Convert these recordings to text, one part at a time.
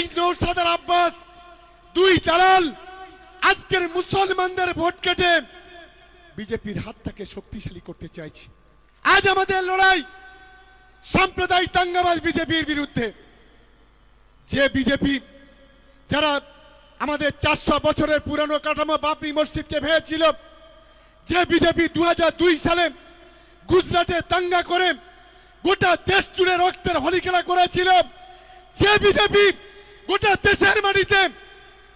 এই নৌসাদার আব্বাস, দুই দালাল আজকের মুসলমানদের ভোট কেটে বিজেপির হাতটাকে শক্তিশালী করতে চাইছে। আজ আমাদের লড়াই সাম্প্রদায়িক দাঙ্গাবাজ বিজেপির বিরুদ্ধে। যে বিজেপি যারা আমাদের চারশো বছরের পুরানো কাঠামো বাপরি মসজিদকে ভেঙেছিল, যে বিজেপি হাজার দুই সালে গুজরাটে দাঙ্গা করে গোটা দেশ জুড়ে রক্তের হোলি খেলা করেছিল, যে বিজেপি গোটা দেশের মাটিতে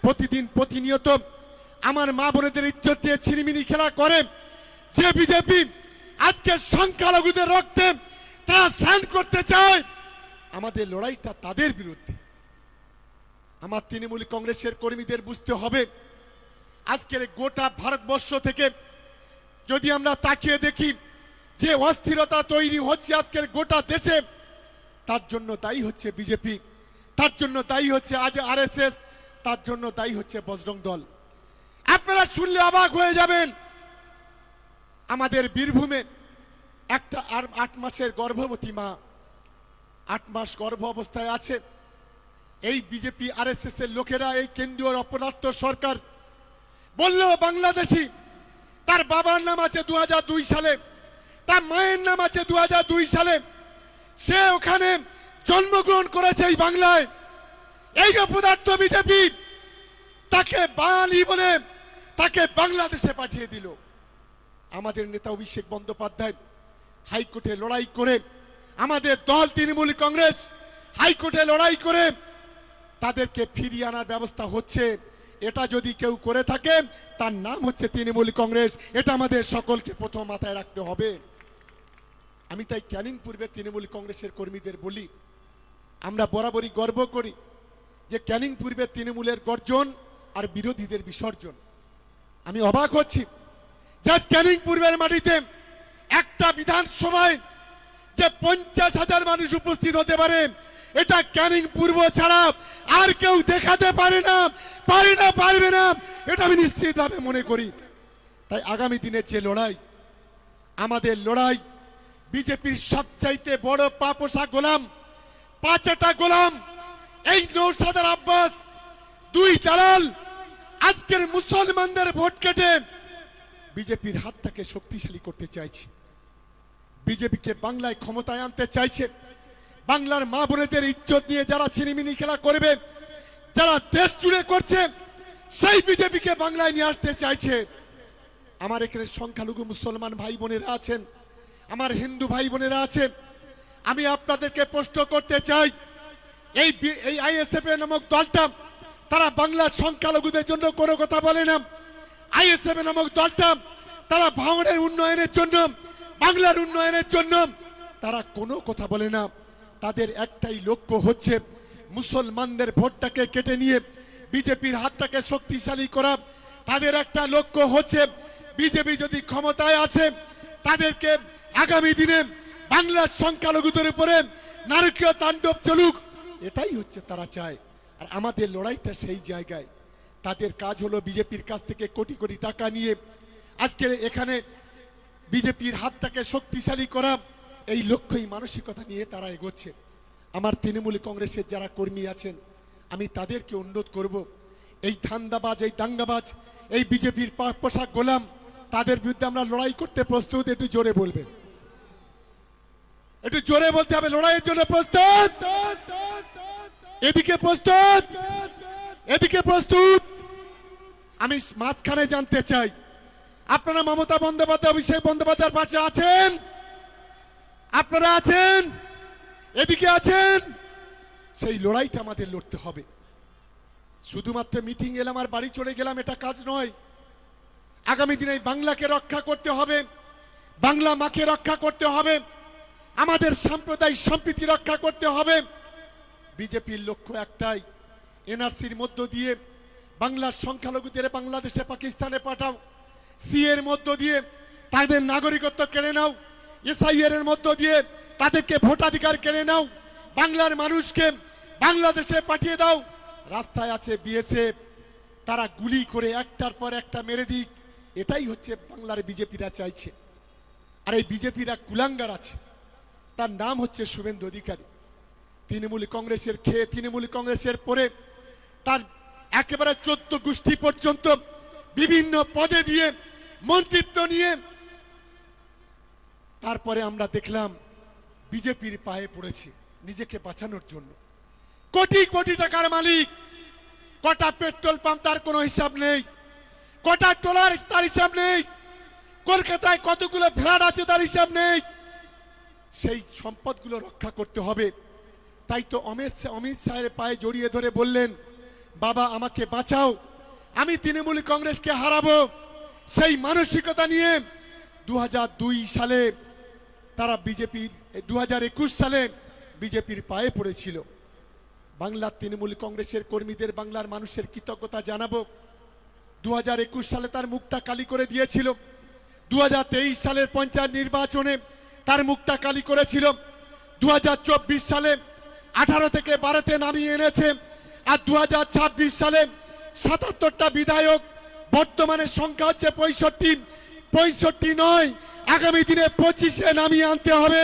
প্রতিদিন প্রতিনিয়ত আমার মা বোনেদের ইজ্জত দিয়ে ছিনিমিনি খেলা করে। যে বিজেপি আজকে সংখ্যালঘুদের রক্তে তারা স্নান করতে চায়, আমাদের লড়াইটা তাদের বিরুদ্ধে। আমার তৃণমূল কংগ্রেসের কর্মীদের বুঝতে হবে, আজকের গোটা ভারতবর্ষ থেকে যদি আমরা তাকিয়ে দেখি যে অস্থিরতা তৈরি হচ্ছে আজকের গোটা দেশে, তার জন্য দায়ী হচ্ছে বিজেপি। তার জন্য দায়ী হচ্ছে আজ আরএসএস, তার জন্য দায়ী হচ্ছে বজরং দল। আপনারা শুনলে অবাক হয়ে যাবেন, আমাদের বীরভূমে একটা আর আট মাসের গর্ভবতী মা, আট মাস গর্ভ অবস্থায় আছে। এই বিজেপি আরএসএস এর লোকেরা, এই কেন্দ্রীয় অপরাধ সরকার বলল বাংলাদেশি, তার বাবার নাম আছে দু হাজার দুই সালে, তার মায়ের নাম আছে দু হাজার দুই সালে। সে ওখানে জন্মগ্রহণ করেছে এই বাংলায়। এই অপদার্থ বিজেপি, তাকে বাঙালি বলে তাকে বাংলাদেশে পাঠিয়ে দিল। আমাদের নেতা অভিষেক বন্দ্যোপাধ্যায় হাইকোর্টে লড়াই করে, আমাদের দল তৃণমূল কংগ্রেস হাইকোর্টে লড়াই করে, তাদেরকে ফিরিয়ে আনার ব্যবস্থা হচ্ছে। এটা যদি কেউ করে থাকে, তার নাম হচ্ছে তৃণমূল কংগ্রেস। এটা আমাদের সকলকে প্রথম মাথায় রাখতে হবে। আমি তাই ক্যানিং পূর্বে তৃণমূল কংগ্রেসের কর্মীদের বলি আমরা বরাবরই গর্ব করি যে ক্যানিং পূর্বে তৃণমূলের গর্জন আর বিরোধীদের বিসর্জন। আমি অবাক হচ্ছি আজ ক্যানিং পূর্বের মাটিতে একটা বিধানসভায় যে পঞ্চাশ হাজার মানুষ উপস্থিত হতে পারে, এটা ক্যানিং পূর্ব ছাড়া আর কেউ দেখাতে পারে না পারে না, পারবে না, এটা আমি নিশ্চিতভাবে মনে করি। তাই আগামী দিনের যে লড়াই, আমাদের লড়াই, বিজেপির সবচাইতে বড় পাপোষা গোলাম পাঁচটা গোলাম, এই নৌসাদার আব্বাস, দুই দালাল আজকের মুসলমানদের ভোট কেটে বিজেপির হাতটাকে শক্তিশালী করতে চাইছে। বিজেপিকে বাংলায় ক্ষমতায় আনতে চাইছে। বাংলার মা বোনেদের ইজ্জত নিয়ে যারা ছিনিমিনি খেলা করবে, যারা দেশ জুড়ে করছে, সেই বিজেপিকে বাংলায় নিয়ে আসতে চাইছে। আমার এখানে সংখ্যালঘু মুসলমান ভাই বোনেরা আছেন, আমার হিন্দু ভাই বোনেরা আছেন আমি আপনাদেরকে প্রশ্ন করতে চাই। এই এই আইএসএফ নামক দলটা তারা বাংলার সংখ্যালঘুদের জন্য কোনো কথা বলে না। আইএসএফ নামক দলটা তারা ভাঙনের উন্নয়নের জন্য, বাংলার উন্নয়নের জন্য তারা কোনো কথা বলে না। তাদের একটাই লক্ষ্য হচ্ছে মুসলমানদের ভোটটাকে কেটে নিয়ে বিজেপির হাতটাকে শক্তিশালী করা। তাদের একটা লক্ষ্য হচ্ছে বিজেপি যদি ক্ষমতায় আছে তাদেরকে আগামী দিনে বাংলার সংখ্যালঘুদের উপরে নারকীয় তাণ্ডব চলুক। এটাই হচ্ছে তারা চায়। আর আমাদের লড়াইটা সেই জায়গায়। তাদের কাজ হলো বিজেপির কাছ থেকে কোটি কোটি টাকা নিয়ে আজকে এখানে বিজেপির হাতটাকে শক্তিশালী করা, এই লক্ষ্যই মানসিকতা নিয়ে তারা এগোচ্ছে। আমার তৃণমূল কংগ্রেসের যারা কর্মী আছেন, আমি তাদেরকে অনুরোধ করব, এই ধান্দাবাজ, এই দাঙ্গাবাজ, এই বিজেপির পোশাক গোলাম, তাদের বিরুদ্ধে আমরা লড়াই করতে প্রস্তুত, একটু জোরে বলবেন। একটু জোরে বলতে হবে, লড়াইয়ের জন্য প্রস্তুত। এদিকে প্রস্তুত। এদিকে প্রস্তুত। আমি মাঝখানে জানতে চাই, আপনারা মমতা বন্দ্যোপাধ্যায়, অভিষেক বন্দ্যোপাধ্যায়ের পাশে আছেন? আপনারা আছেন? এদিকে আছেন? সেই লড়াইটা আমাদের লড়তে হবে। শুধুমাত্র মিটিং এলাম আর বাড়ি চলে গেলাম, এটা কাজ নয়। আগামী দিনে বাংলাকে রক্ষা করতে হবে, বাংলা মাকে রক্ষা করতে হবে। আমাদের সাম্প্রদায়িক সম্প্রীতি রক্ষা করতে হবে। বিজেপির লক্ষ্য একটাই, এনআরসির মধ্য দিয়ে বাংলার সংখ্যালঘুদের বাংলাদেশে পাকিস্তানে পাঠাও। সি এর মধ্য দিয়ে তাদের নাগরিকত্ব কেড়ে নাও। এসআইআর এর মধ্য দিয়ে তাদেরকে ভোটাধিকার কেড়ে নাও। বাংলার মানুষকে বাংলাদেশে পাঠিয়ে দাও। রাস্তায় আছে বিএসএফ, তারা গুলি করে একটার পর একটা মেরে দিক। এটাই হচ্ছে বাংলার বিজেপিরা চাইছে। আর এই বিজেপিরা কুলাঙ্গার আছে। তার নাম হচ্ছে শুভেন্দু অধিকারী। তৃণমূল কংগ্রেসের খেয়ে তৃণমূল কংগ্রেসের পরে তার একেবারে চোদ্দ গোষ্ঠী পর্যন্ত বিভিন্ন পদে দিয়ে মন্ত্রিত্ব নিয়ে তারপরে আমরা দেখলাম বিজেপির পায়ে পড়েছে নিজেকে বাঁচানোর জন্য। কোটি কোটি টাকার মালিক, কটা পেট্রোল পাম্প তার কোনো হিসাব নেই, কটা ট্রলার তার হিসাব নেই, কলকাতায় কতগুলো ফ্ল্যাট আছে তার হিসাব নেই। সেই সম্পদগুলো রক্ষা করতে হবে। তাই তো অমিত অমিত শাহের পায়ে জড়িয়ে ধরে বললেন, বাবা, আমাকে বাঁচাও। আমি তৃণমূল কংগ্রেসকে হারাবো। সেই মানসিকতা নিয়ে দু হাজার দুই সালে তারা বিজেপির দু হাজার সালে বিজেপির পায়ে পড়েছিল। বাংলার তৃণমূল কংগ্রেসের কর্মীদের, বাংলার মানুষের কৃতজ্ঞতা জানাব। দু হাজার একুশ সালে তার মুখটা কালি করে দিয়েছিল। দু হাজার তেইশ সালের পঞ্চায়েত নির্বাচনে তার মুখটা কালি করেছিল। দু হাজার চব্বিশ সালে আঠারো থেকে বারোতে নামিয়ে এনেছে। আর দু হাজার ছাব্বিশ সালে সাতাত্তরটা বিধায়ক, বর্তমানে সংখ্যা হচ্ছে পঁয়ষট্টি। পঁয়ষট্টি নয়, আগামী দিনে পঁচিশে নামিয়ে আনতে হবে।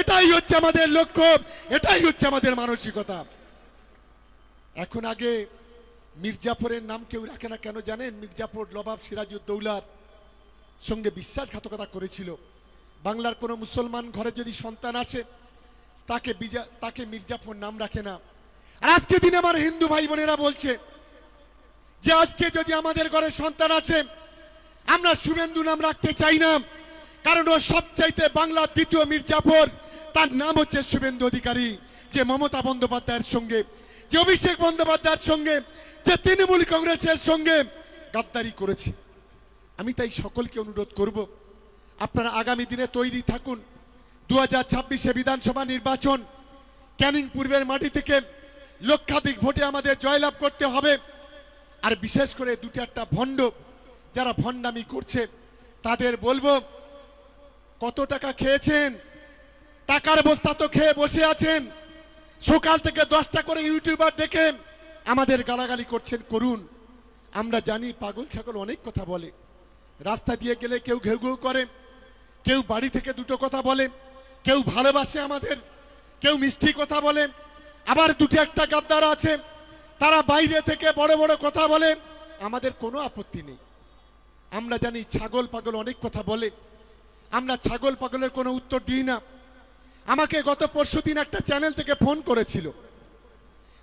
এটাই হচ্ছে আমাদের লক্ষ্য, এটাই হচ্ছে আমাদের মানসিকতা। এখন আগে মির্জাফরের নাম কেউ রাখে না কেন জানেন? মির্জাফর নবাব সিরাজউদ্দৌলার সঙ্গে বিশ্বাসঘাতকতা করেছিল। বাংলার কোনো মুসলমান ঘরে যদি সন্তান আছে, তাকে বিজা, তাকে মির্জাফর নাম রাখে না। আর আজকে দিনে আমার হিন্দু ভাই বোনেরা বলছে যে আজকে যদি আমাদের ঘরে সন্তান আছে, আমরা শুভেন্দু নাম রাখতে চাই না। কারণ ও সবচাইতে বাংলার দ্বিতীয় মির্জাফর তার নাম হচ্ছে শুভেন্দু অধিকারী, যে মমতা বন্দ্যোপাধ্যায়ের সঙ্গে, যে অভিষেক বন্দ্যোপাধ্যায়ের সঙ্গে, যে তৃণমূল কংগ্রেসের সঙ্গে গাদ্দারি করেছে। আমি তাই সকলকে অনুরোধ করব আপনারা আগামী দিনে তৈরি থাকুন। দু হাজার ছাব্বিশে বিধানসভা নির্বাচন ক্যানিং পূর্বের মাটি থেকে লক্ষাধিক ভোটে আমাদের জয়লাভ করতে হবে। আর বিশেষ করে দুটো একটা ভণ্ড যারা ভণ্ডামি করছে, তাদের বলব, কত টাকা খেয়েছেন? টাকার বস্তা তো খেয়ে বসে আছেন। সকাল থেকে দশটা করে ইউটিউবার দেখে আমাদের গালাগালি করছেন, করুন। আমরা জানি পাগল ছাগল অনেক কথা বলে। রাস্তা দিয়ে গেলে কেউ ঘেউ ঘেউ করে। কেউ বাড়ি থেকে দুটো কথা বলে, কেউ ভালোবাসে আমাদের, কেউ মিষ্টি কথা বলে, আবার দুটি একটা গাদ্দার আছে, তারা বাইরে থেকে বড় বড় কথা বলে, আমাদের কোনো আপত্তি নেই। আমরা জানি ছাগল পাগল অনেক কথা বলে, আমরা ছাগল পাগলের কোনো উত্তর দিই না। আমাকে গত পরশু দিন একটা চ্যানেল থেকে ফোন করেছিল।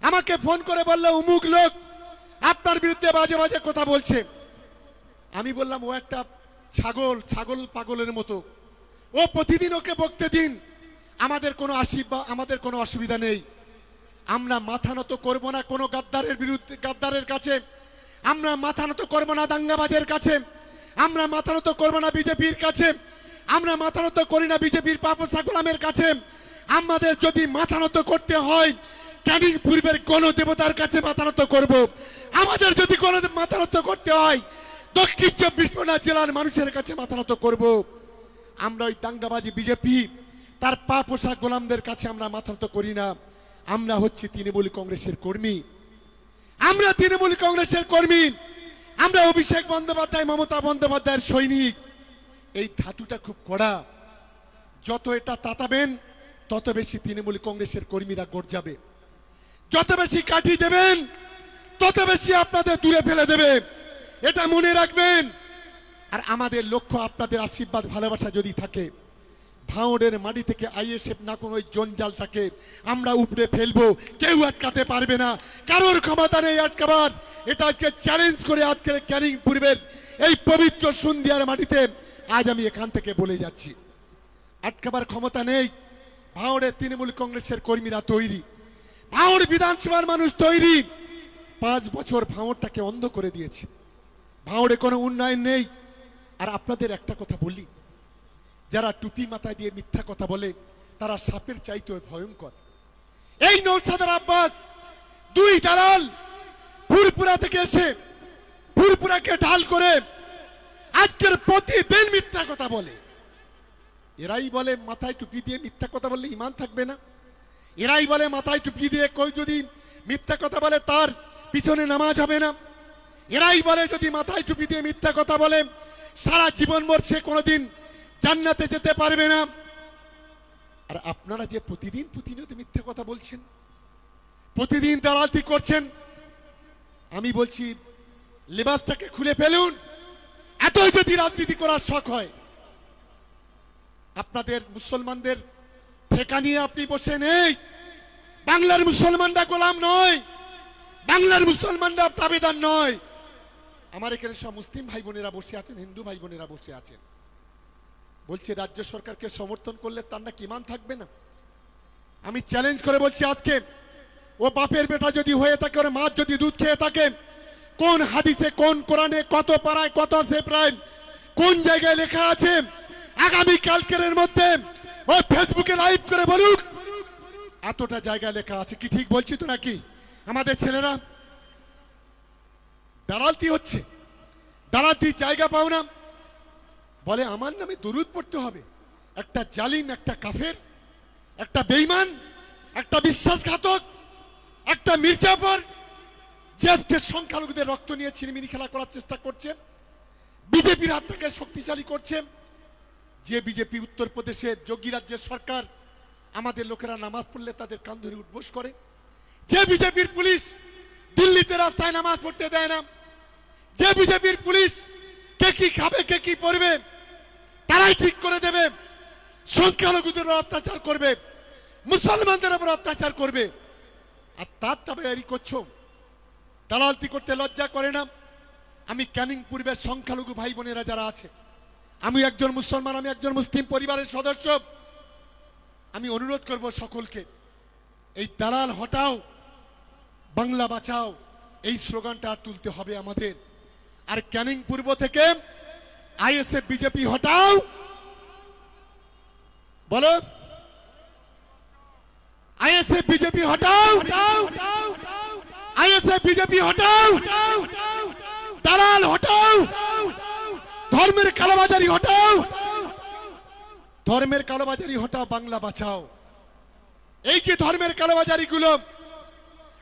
আমাকে ফোন করে বলল উমুক লোক আপনার বিরুদ্ধে বাজে বাজে কথা বলছে। আমি বললাম, ও একটা ছাগল ছাগল পাগলের মতো। ও প্রতিদিন ওকে বকতে দিন। আমাদের কোনো আশীর্বাদ আমাদের কোনো অসুবিধা নেই। আমরা মাথা নত করব না কোনো গাদ্দারের বিরুদ্ধে, গাদ্দারের কাছে। আমরা মাথা নত করব না দাঙ্গাবাজের কাছে। আমরা মাথা নত করব না বিজেপির কাছে। আমরা মাথা নত করি না বিজেপির পাপসা গোলামের কাছে। আমাদের যদি মাথা নত করতে হয়, ক্যানিং পূর্বের কোন দেবতার কাছে মাথা নত করব। আমাদের যদি কোন মাথা নত করতে হয় দক্ষিণ চব্বিশ পরগনা জেলার মানুষের কাছে মাথা নত করব। আমরা ওই দাঙ্গাবাজি বিজেপি, তার পা পোষা গোলামদের কাছে আমরা মাথা নত করি না। আমরা হচ্ছি তৃণমূল কংগ্রেসের কর্মী। আমরা তৃণমূল কংগ্রেসের কর্মী। আমরা অভিষেক বন্দ্যোপাধ্যায়, মমতা বন্দ্যোপাধ্যায়ের সৈনিক। এই ধাতুটা খুব কড়া। যত এটা তাতাবেন, তত বেশি তৃণমূল কংগ্রেসের কর্মীরা গড় যাবে। যত বেশি কাঠি দেবেন, তত বেশি আপনাদের দূরে ফেলে দেবে। এটা মনে রাখবেন। আর আমাদের লক্ষ্য আপনাদের আশীর্বাদ, ভালোবাসা যদি থাকে ভাঁড়ের মাটি থেকে আইএসএফ না কোনো ওই জঞ্জালটাকে আমরা উপড়ে ফেলব, কেউ আটকাতে পারবে না। কারোর ক্ষমতা নেই আটকাবার। এটা আজকে চ্যালেঞ্জ করে আজকের ক্যানিং পূর্বের এই পবিত্র সন্ধিয়ার মাটিতে আজ আমি এখান থেকে বলে যাচ্ছি। আটকাবার ক্ষমতা নেই। ভাঁড়ের তৃণমূল কংগ্রেসের কর্মীরা তৈরি। ভাঁড় বিধানসভার মানুষ তৈরি। পাঁচ বছর ভাঁড়টাকে অন্ধ করে দিয়েছে। ভাঁড়ে কোনো উন্নয়ন নেই। আর আপনাদের একটা কথা বলি, যারা টুপি মাথায় দিয়ে মিথ্যা কথা বলে, তারা সাপের চাইতে ভয়ঙ্কর। এই নৌসাদার আব্বাস, দুই দালাল ফুরপুরা থেকে এসে ফুরপুরাকে ঢাল করে আজকের প্রতিদিন মিথ্যা কথা বলে। এরাই বলে মাথায় টুপি দিয়ে মিথ্যা কথা বললে ইমান থাকবে না। এরাই বলে মাথায় টুপি দিয়ে কই যদি মিথ্যা কথা বলে তার পিছনে নামাজ হবে না। এরাই বলে যদি মাথায় টুপি দিয়ে মিথ্যা কথা বলে, সারা জীবন সে কোনোদিন জান্নাতে যেতে পারবে না। আর আপনারা যে প্রতিদিন প্রতিনিয়ত মিথ্যা কথা বলছেন, প্রতিদিন দালালতি করছেন, আমি বলছি, লেবাসটাকে খুলে ফেলুন। এতই যদি রাজনীতি করার শখ হয়, আপনাদের মুসলমানদের ঠেকা নিয়ে আপনি বসে নেই। বাংলার মুসলমানরা গোলাম নয়, বাংলার মুসলমানরা তাবেদার নয়। আমার এখানে সব মুসলিম ভাই বোনেরা বসে আছেন, হিন্দু ভাই বোনেরা বসে আছেন। বলছে, রাজ্য সরকারকে সমর্থন করলে তার না কিমান থাকবে না? আমি চ্যালেঞ্জ করে বলছি আজকে, ও বাপের বেটা যদি হয়ে থাকে, ওর মা যদি দুধ খেয়ে থাকে, কোন হাদিসে, কোন কোরআনে কত পাড়ায়, কত সেপ্রায় কোন জায়গায় লেখা আছে, আগামী কালকের মধ্যে, ও ফেসবুকে লাইভ করে বলুক। এতটা জায়গায় লেখা আছে, কি ঠিক বলছি তো নাকি? আমাদের ছেলেরা দালালতি হচ্ছে। দালালতি জায়গা পাও না। বলে, আমার নামে দরুদ পড়তে হবে। একটা জালিম, একটা কাফের, একটা বেইমান একটা বিশ্বাসঘাতক, একটা যে আজকে সংখ্যালঘুদের রক্ত নিয়ে ছিনিমিনি খেলা করার চেষ্টা করছে। বিজেপির হাতটাকে শক্তিশালী করছে। যে বিজেপি উত্তরপ্রদেশের যোগী রাজ্যের সরকার, আমাদের লোকেরা নামাজ পড়লে তাদের কান ধরে উঠবোস করে। যে বিজেপির পুলিশ দিল্লিতে রাস্তায় নামাজ পড়তে দেয় না যে বিজেপির পুলিশ কে কি খাবে, কে কি পড়বে তারাই ঠিক করে দেবে। সংখ্যালঘুদের উপর অত্যাচার করবে, মুসলমানদের উপর অত্যাচার করবে। আর তার তাবেয়ারি করছ দালালতি করতে লজ্জা করে না। আমি ক্যানিং পূর্বের সংখ্যালঘু ভাই বোনেরা যারা আছে, আমি একজন মুসলমান, আমি একজন মুসলিম পরিবারের সদস্য। আমি অনুরোধ করব সকলকে, এই দালাল হটাও, বাংলা বাঁচাও, এই স্লোগানটা তুলতে হবে আমাদের। আর ক্যানিং পূর্ব থেকে আইএসএফ বিজেপি, হটাও। বলো। আইএসএফ বিজেপি, হটাও। আইএসএফ বিজেপি, হটাও। দালাল, হটাও। ধর্মের কালোবাজারি, হটাও। ধর্মের কালোবাজারি, হটাও, বাংলা বাঁচাও। এই যে ধর্মের কালোবাজারি গুলো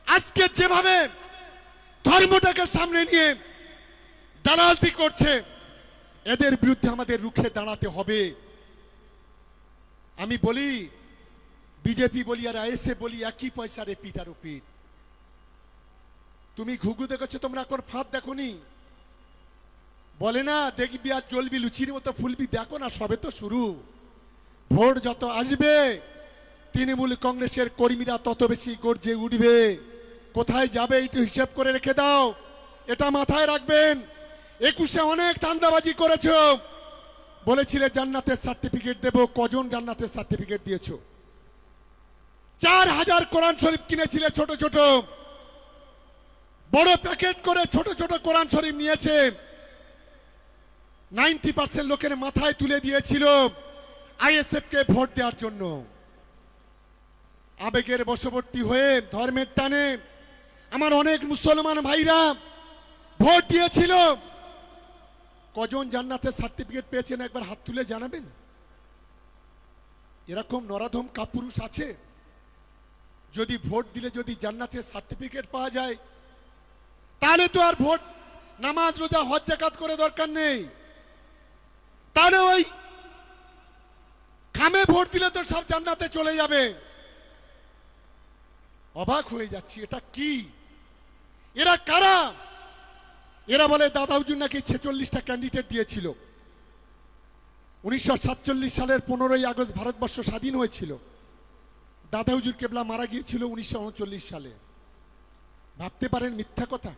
আজকে যেভাবে ধর্মটাকে সামনে নিয়ে দালালতি করছে। এদের বিরুদ্ধে আমাদের রুখে দাঁড়াতে হবে। আমি বলি, বিজেপি বলি আর আইএসএ বলি, একই পয়সার পিঠ আর পিঠ তুমি ঘুঘু দেখেছ, তোমরা এখন ফাঁদ দেখোনি? বলে না, দেখবি আর চলবি লুচির মতো ফুলবি, দেখো না, সবে তো শুরু। ভোট যত আসবে, তৃণমূল কংগ্রেসের কর্মীরা তত বেশি গর্জে উঠবে। কোথায় যাবে, একটু হিসেব করে রেখে দাও। এটা মাথায় রাখবেন। একুশে অনেক ধান্দাবাজি করেছ। বলেছিলে জান্নাতের সার্টিফিকেট দেব, কজন জান্নাতের সার্টিফিকেট দিয়েছ? চার হাজার কোরআন শরীফ কিনেছিলে ছোট ছোট। বড় প্যাকেট করে ছোট ছোট কোরআন শরীফ নিয়েছে। নাইনটি পার্সেন্ট লোকের মাথায় তুলে দিয়েছিল আইএসএফ কে ভোট দেওয়ার জন্য। আবেগের বশবর্তী হয়ে ধর্মের টানে আমার অনেক মুসলমান ভাইরা ভোট দিয়েছিল। কজন জান্নাতের সার্টিফিকেট পেয়েছেন একবার হাত তুলে জানাবেন? এরকম নরাধম কাপুরুষ আছে? যদি ভোট দিলে যদি জান্নাতের সার্টিফিকেট পাওয়া যায়, তাহলে তো আর ভোট, নামাজ, রোজা, হজ, জাকাত করে দরকার নেই। তাহলে ওই খামে ভোট দিলে তো সব জান্নাতে চলে যাবে। অবাক হয়ে যাচ্ছি, এটা কি? এরা কারা? এরা বলে দাদা হুজুর নাকি ছেচল্লিশটা ক্যান্ডিডেট দিয়েছিল। উনিশশো সাতচল্লিশ সালের পনেরোই আগস্ট ভারতবর্ষ স্বাধীন হয়েছিল। দাদা হুজুর কেবলা মারা গিয়েছিল উনিশশো উনচল্লিশ সালে। ভাবতে পারেন মিথ্যা কথা?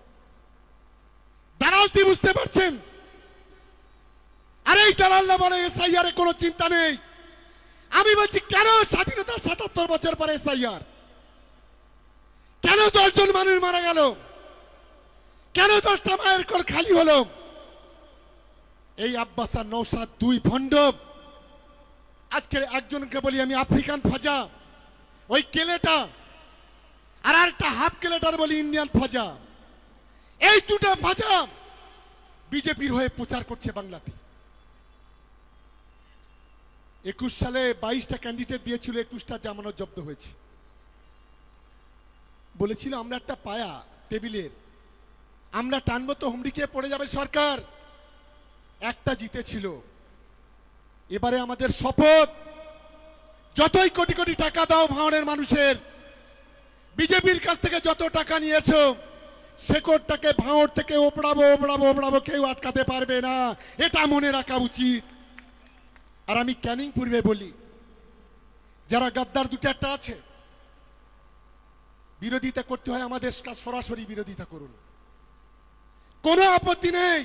দালালতি বুঝতে পারছেন? আরে এই দালাল্লা বলে এসআইআর এর কোনো চিন্তা নেই। আমি বলছি, কেন স্বাধীনতার সাতাত্তর বছর পরে এসআইআর কেন দশজন মানুষ মারা গেল? কেন দশটা মায়ের কল খালি হলো? এই আব্বাসা নৌসাদ দুই ভণ্ড। আজকে একজনকে বলি আমি আফ্রিকান ফাজা ওই কেলেটা। আর একটা হাফ কেলেটার বলি ইন্ডিয়ান ফাজা এই দুটো ফাজা বিজেপির হয়ে প্রচার করছে বাংলাতে। একুশ সালে বাইশটা ক্যান্ডিডেট দিয়েছিল, একুশটা জামানত জব্দ হয়েছে। বলেছিল, আমরা একটা পায়া, টেবিলের। আমরা টানবো তো হুমড়ি খেয়ে পড়ে যাবে সরকার। একটা জিতেছিল। এবারে আমাদের শপথ। যতই কোটি কোটি টাকা দাও ভাঙনের মানুষের, বিজেপির কাছ থেকে যত টাকা নিয়েছো শেকড়টাকে ভাঁড় থেকে ওপড়াবো ওপড়াবো ওপড়াবো, কেউ আটকাতে পারবে না। এটা মনে রাখা উচিত। আর আমি ক্যানিং পূর্বে বলি, যারা গাদ্দার দুটো একটা আছে, বিরোধিতা করতে হয় আমাদের সরাসরি বিরোধিতা করুন। কোনো আপত্তি নেই।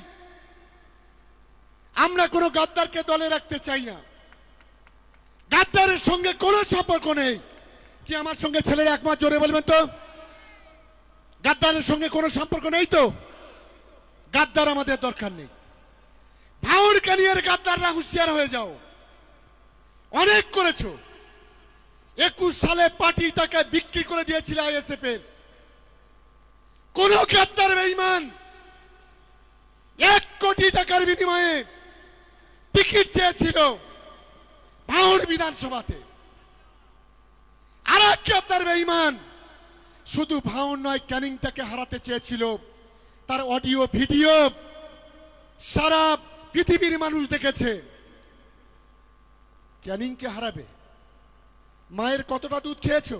আমরা কোনো গাদ্দারকে দলে রাখতে চাই না। গাদ্দারের সঙ্গে কোনো সম্পর্ক নেই। কি আমার সঙ্গে ছেলেরা একমাত্র জোরে বলবেন তো। গাদ্দারের সঙ্গে কোনো সম্পর্ক নেই তো? গাদ্দার আমাদের দরকার নেই। ভাউর কানিয়ার গাদ্দাররা হুঁশিয়ার হয়ে যাও। অনেক করেছ। একুশ সালে পার্টিটাকে বিক্রি করে দিয়েছিল আইএসএফ এর কোন গাদ্দার বেঈমান এক কোটি টাকার বিনিময়ে টিকিট চেয়েছিল ভাঙড় বিধানসভাতে। আর এক গাদ্দার বেঈমান, শুধু ভাঙড় নয়, ক্যানিংটাকে হারাতে চেয়েছিল। তার অডিও, ভিডিও সারা পৃথিবীর মানুষ দেখেছে। ক্যানিংকে হারাবে। মায়ের কতটা দুধ খেয়েছো?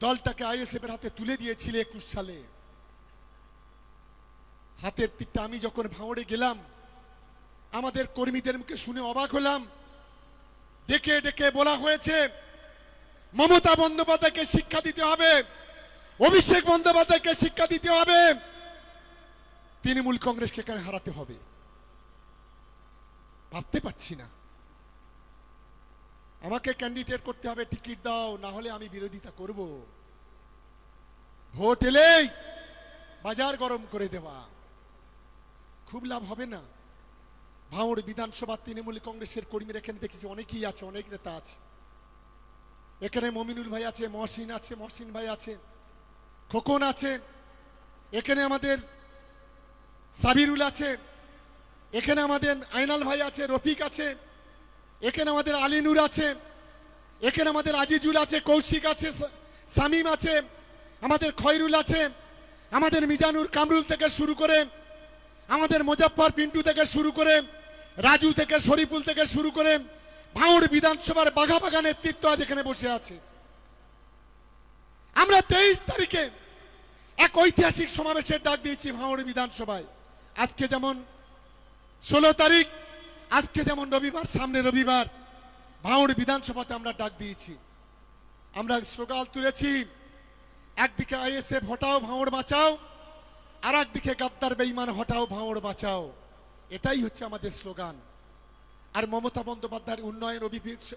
দলটাকে আইএসএফ এর হাতে তুলে দিয়েছিলে একুশ সালে। হাতের তীরটা আমি যখন ভাঙড়ে গেলাম, আমাদের কর্মীদের মুখে শুনে অবাক হলাম। ডেকে ডেকে বলা হয়েছে, মমতা বন্দ্যোপাধ্যায়কে শিক্ষা দিতে হবে, অভিষেক বন্দ্যোপাধ্যায়কে শিক্ষা দিতে হবে। তৃণমূল কংগ্রেসকে এখানে হারাতে হবে? ভাবতে পারছি না। আমাকে ক্যান্ডিডেট করতে হবে, টিকিট দাও, না হলে আমি বিরোধিতা করব। ভোট এলেই বাজার গরম করে দেওয়া। খুব লাভ হবে না। ভাঙড় বিধানসভা তৃণমূল কংগ্রেসের কর্মীরা এখানে দেখেছি অনেকেই আছে, অনেক নেতা আছে। এখানে মমিনুল ভাই আছে, মহসিন আছে, মহসিন ভাই আছে, খোকন আছে, এখানে আমাদের সাবিরুল আছে, এখানে আমাদের আইনাল ভাই আছে, রফিক আছে, এখানে আমাদের আলিনুর আছে, এখানে আমাদের আজিজুল আছে, কৌশিক আছে সামিম আছে, আমাদের খয়রুল আছে, আমাদের মিজানুর কামরুল থেকে শুরু করে আমাদের মোজাফফর পিন্টু থেকে শুরু করে, রাজু থেকে, শরীফুল থেকে শুরু করে ভাঙড় বিধানসভার বাঘা বাঘা নেতৃত্ব আজ এখানে বসে আছে। আমরা তেইশ তারিখে এক ঐতিহাসিক সমাবেশের ডাক দিয়েছি ভাঙড় বিধানসভায়। আজকে যেমন ষোলো তারিখ, আজকে যেমন রবিবার, সামনে রবিবার ভাঙড় বিধানসভাতে আমরা ডাক দিয়েছি। আমরা স্লোগান তুলেছি, একদিকে আইএসএফ হটাও ভাঙড় বাঁচাও আর একদিকে গাদ্দার বেইমান হটাও ভাঙড় বাঁচাও। এটাই হচ্ছে আমাদের স্লোগান। আর মমতা বন্দ্যোপাধ্যায়ের উন্নয়ন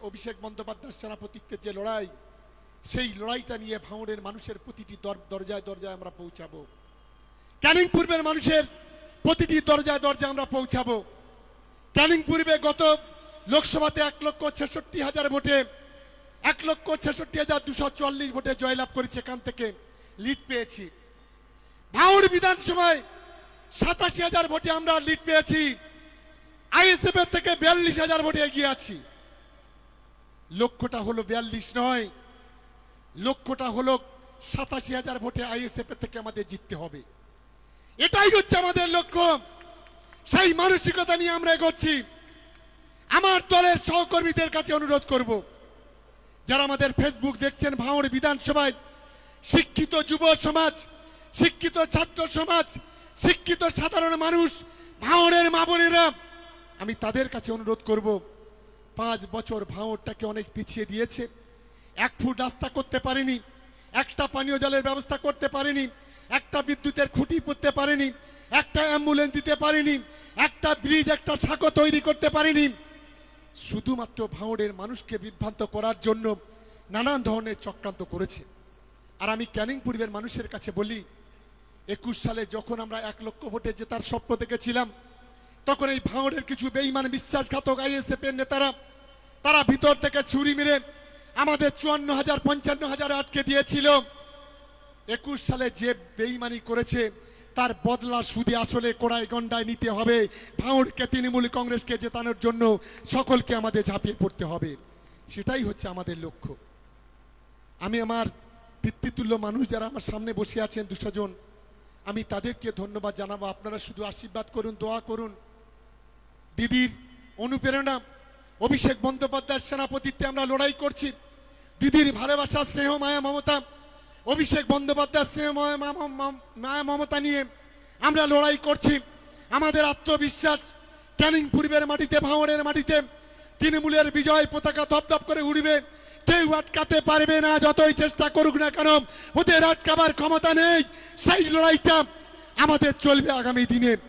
অভিষেক বন্দ্যোপাধ্যায়ের সেনাপতিত্বের যে লড়াই, সেই লড়াইটা নিয়ে ভাঙড়ের মানুষের প্রতিটি দর- দরজায় দরজায় আমরা পৌঁছাবো। ক্যানিং পূর্বের মানুষের প্রতিটি দরজায় দরজায় আমরা পৌঁছাবো। ক্যানিং পূর্বে গত লোকসভাতে এক লক্ষ ছেষট্টি হাজার ভোটে, এক লক্ষ ছেষট্টি হাজার দুশো চুয়াল্লিশ ভোটে জয়লাভ করেছে এখান থেকে লিড পেয়েছি। ভাঙড় বিধানসভায় সাতাশি হাজার ভোটে আমরা লিড পেয়েছি। আইএসএফ এর থেকে বিয়াল্লিশ হাজার ভোটে এগিয়ে আছি। লক্ষ্যটা হলো বিয়াল্লিশ নয়। লক্ষ্যটা হলো সাতাশি হাজার ভোটে আইএসএফ থেকে আমাদের জিততে হবে। এটাই হচ্ছে আমাদের লক্ষ্য। সেই মানসিকতা নিয়ে আমরা এগোচ্ছি। আমার দলের সহকর্মীদের কাছে অনুরোধ করব। যারা আমাদের ফেসবুক দেখছেন ভাঙড় বিধানসভায়, শিক্ষিত যুব সমাজ শিক্ষিত ছাত্র সমাজ, শিক্ষিত সাধারণ মানুষ ভাঙড়ের মা বোনেরা, আমি তাদের কাছে অনুরোধ করব, পাঁচ বছর ভাঙড়টাকে অনেক পিছিয়ে দিয়েছে। এক ফুট রাস্তা করতে পারেনি, একটা পানীয় জলের ব্যবস্থা করতে পারেনি, একটা বিদ্যুতের খুঁটি পুঁততে পারেনি, একটা অ্যাম্বুলেন্স দিতে পারেনি, একটা ব্রিজ, একটা ছাকো তৈরি করতে পারেনি। শুধুমাত্র ভাঙড়ের মানুষকে বিভ্রান্ত করার জন্য নানান ধরনের চক্রান্ত করেছে। আর আমি ক্যানিং পূর্বের মানুষের কাছে বলি একুশ সালে যখন আমরা এক লক্ষ ভোটে জেতার স্বপ্ন দেখেছিলাম, তখন এই ভাঙড়ের কিছু বেইমান বিশ্বাসঘাতক আইএসএফ এর নেতারা, তারা ভিতর থেকে ছুরি মেরে আমাদের চুয়ান্ন হাজার, পঞ্চান্ন হাজার আটকে দিয়েছিল। একুশ সালে যে বেইমানি করেছে, তার বদলা সুদে আসলে কোড়াই গন্ডায় নিতে হবে। ভাঙড়কে তৃণমূল কংগ্রেসকে জেতানোর জন্য সকলকে আমাদের ঝাঁপিয়ে পড়তে হবে। সেটাই হচ্ছে আমাদের লক্ষ্য। আমি আমার পিতৃতুল্য মানুষ যারা আমার সামনে বসে আছেন দুশো জন আমি তাদেরকে ধন্যবাদ জানাব। আপনারা শুধু আশীর্বাদ করুন, দোয়া করুন। দিদির অনুপ্রেরণা, অভিষেক বন্দ্যোপাধ্যায়ের সেনাপতিত্বে আমরা লড়াই করছি। দিদির ভালোবাসা, স্নেহ, মায়া, মমতা, অভিষেক বন্দ্যোপাধ্যায়, স্নেহ, মায়া মমতা নিয়ে আমরা লড়াই করছি। আমাদের আত্মবিশ্বাস, ক্যানিং পূর্বের মাটিতে, ভাঙড়ের মাটিতে, তৃণমূলের বিজয় পতাকা ধপধপ করে উড়বে। কেউ আটকাতে পারবে না, যতই চেষ্টা করুক না কেন। ওদের আটকাবার ক্ষমতা নেই। সেই লড়াইটা আমাদের চলবে আগামী দিনে।